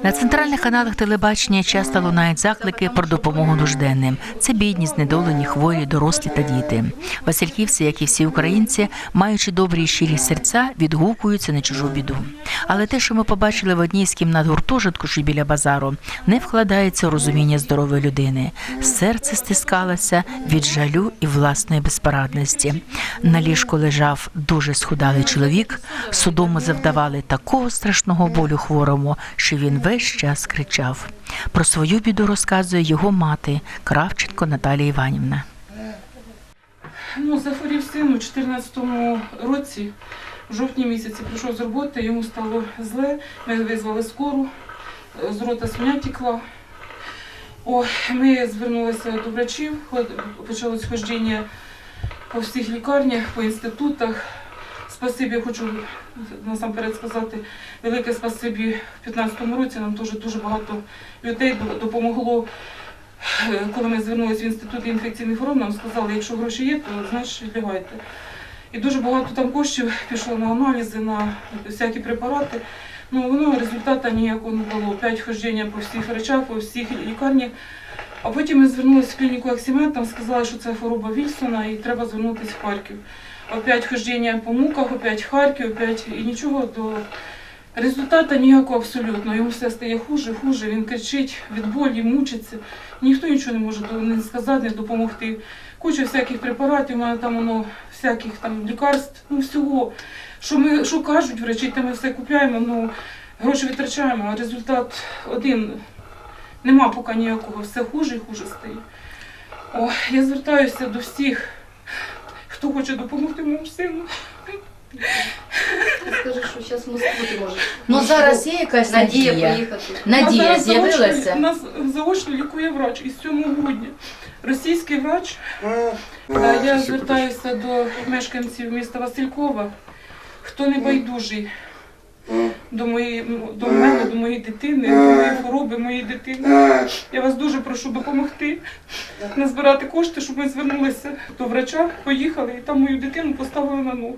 На центральних каналах телебачення часто лунають заклики про допомогу нужденним. Це бідні, знедолені, хворі, дорослі та діти. Васильківці, як і всі українці, маючи добрі і щирі серця, відгукуються на чужу біду. Але те, що ми побачили в одній з кімнат гуртожитку, що біля базару, не вкладається у розуміння здорової людини. Серце стискалося від жалю і власної безпорадності. На ліжку лежав дуже схудалий чоловік. Судому завдавали такого страшного болю хворому, що він весь час кричав. Про свою біду розказує його мати Кравченко Наталія Іванівна. Ну, захворів син у 14-му році, в жовтні місяці прийшов з роботи, йому стало зле, ми визвали скору, е, з рота слюня тікла. О, ми звернулися до врачів, почалось ходження по всіх лікарнях, по інститутах. Спасибі, хочу насамперед сказати, велике спасибі в 15-му році. Нам теж дуже багато людей допомогло. Е, Коли ми звернулися в інститут інфекційних хвороб, нам сказали, якщо гроші є, то значить лягайте. І дуже багато там коштів пішло на аналізи, на всякі препарати. Ну воно результату ніякого не було. П'ять ходження по всіх речах, по всіх лікарнях. А потім ми звернулися в клініку Аксімет, там сказали, що це хвороба Вільсона і треба звернутися в Харків. Опять ходження по муках, опять Харків, опять і нічого до результату ніякого абсолютно. Йому все стає хуже, хуже. Він кричить від болі, мучиться. Ніхто нічого не може не сказати, не допомогти. Куча всяких препаратів, у мене там воно всяких там лікарств, ну всього. Що ми що кажуть врачі, те ми все купуємо, ну гроші витрачаємо, а результат один. Нема поки ніякого, все хуже і хуже стає. О, я звертаюся до всіх, хто хоче допомогти моєму сину. Скажи, що зараз в Москву ти можеш. Ну зараз є якась Надія поїхати. Надія з'явилася. Нас заочно лікує врач із 7 грудня. Російський врач. Е, Я звертаюся до мешканців міста Василькова. Хто не байдужий до моєї до мене, до моєї дитини, до моєї хвороби, моєї дитини. Я вас дуже прошу допомогти назбирати кошти, щоб ми звернулися до врача, поїхали і там мою дитину поставили на ноги.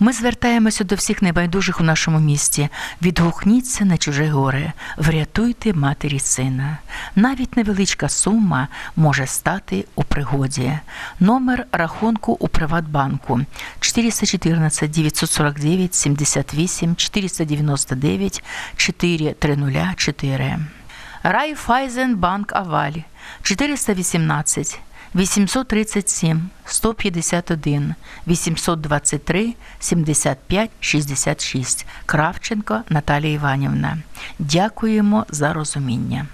Ми звертаємося до всіх небайдужих у нашому місті. Відгукніться на чуже горе, врятуйте матері сина. Навіть невеличка сума може стати у пригоді. Номер рахунку у Приватбанку 414 949 78 499 430 Райфайзенбанк Аваль 418 837 151 823 75 66 Кравченко Наталія Іванівна. Дякуємо за розуміння.